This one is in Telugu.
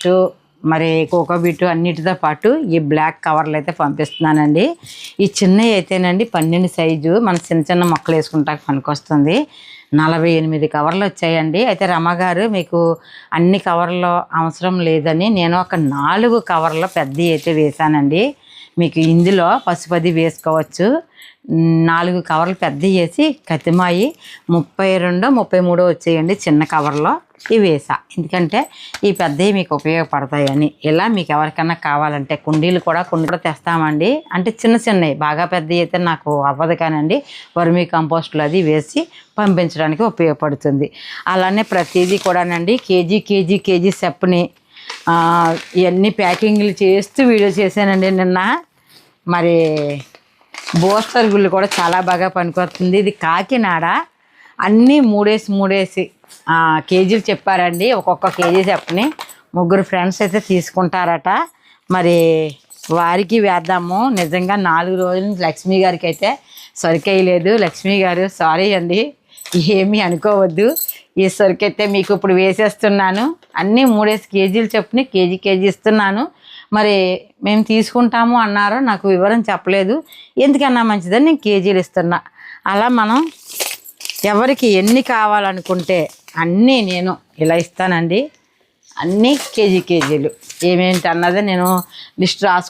బిట్టు మరి కోకో బిట్టు అన్నిటితో పాటు ఈ బ్లాక్ కవర్లు అయితే పంపిస్తున్నానండి. ఈ చిన్నవి అయితేనండి పన్నెండు సైజు. మన చిన్న చిన్న మొక్కలు వేసుకుంటానికి పనికొస్తుంది. నలభై ఎనిమిది కవర్లు వచ్చాయండి. అయితే రమ్మగారు మీకు అన్ని కవర్లు అవసరం లేదని నేను ఒక నాలుగు కవర్లు పెద్దవి అయితే వేశానండి. మీకు ఇందులో పసుపది వేసుకోవచ్చు. నాలుగు కవర్లు పెద్ద వేసి కతిమాయి ముప్పై రెండో ముప్పై మూడో వచ్చేయండి చిన్న కవర్లో. ఇవి వేసా. ఎందుకంటే ఈ పెద్దవి మీకు ఉపయోగపడతాయని. ఇలా మీకు ఎవరికైనా కావాలంటే కుండీలు కూడా కొన్ని కూడా తెస్తామండి. అంటే చిన్న చిన్నవి బాగా పెద్దవి అయితే నాకు అవ్వదు కానండి. వర్మీ కంపోస్టులు అది వేసి పంపించడానికి ఉపయోగపడుతుంది. అలానే ప్రతిదీ కూడానండి కేజీ కేజీ కేజీ సెప్ని ఇవన్నీ ప్యాకింగ్లు చేస్తూ వీడియో చేశానండి నిన్న. మరి బోస్టర్ గుళ్ళు కూడా చాలా బాగా పనికొస్తుంది. ఇది కాకినాడ అన్నీ మూడేసి మూడేసి కేజీలు చెప్పారండి. ఒక్కొక్క కేజీ చెప్పని ముగ్గురు ఫ్రెండ్స్ అయితే తీసుకుంటారట. మరి వారికి వేద్దాము. నిజంగా నాలుగు రోజుల నుంచి లక్ష్మి గారికి అయితే సరికేయలేదు. లక్ష్మి గారు సారీ అండి ఏమీ అనుకోవద్దు. ఈ సరికైతే మీకు ఇప్పుడు వేసేస్తున్నాను. అన్నీ మూడేసి కేజీలు చొప్పున కేజీ కేజీ ఇస్తున్నాను. మరి మేము తీసుకుంటాము అన్నారు. నాకు వివరం చెప్పలేదు. ఎందుకన్నా మంచిదని నేను కేజీలు ఇస్తున్నా. అలా మనం ఎవరికి ఎన్ని కావాలనుకుంటే అన్నీ నేను ఇలా ఇస్తానండి. అన్నీ కేజీ కేజీలు. ఏమేంటి అన్నది నేను లిస్ట్ రాసుకు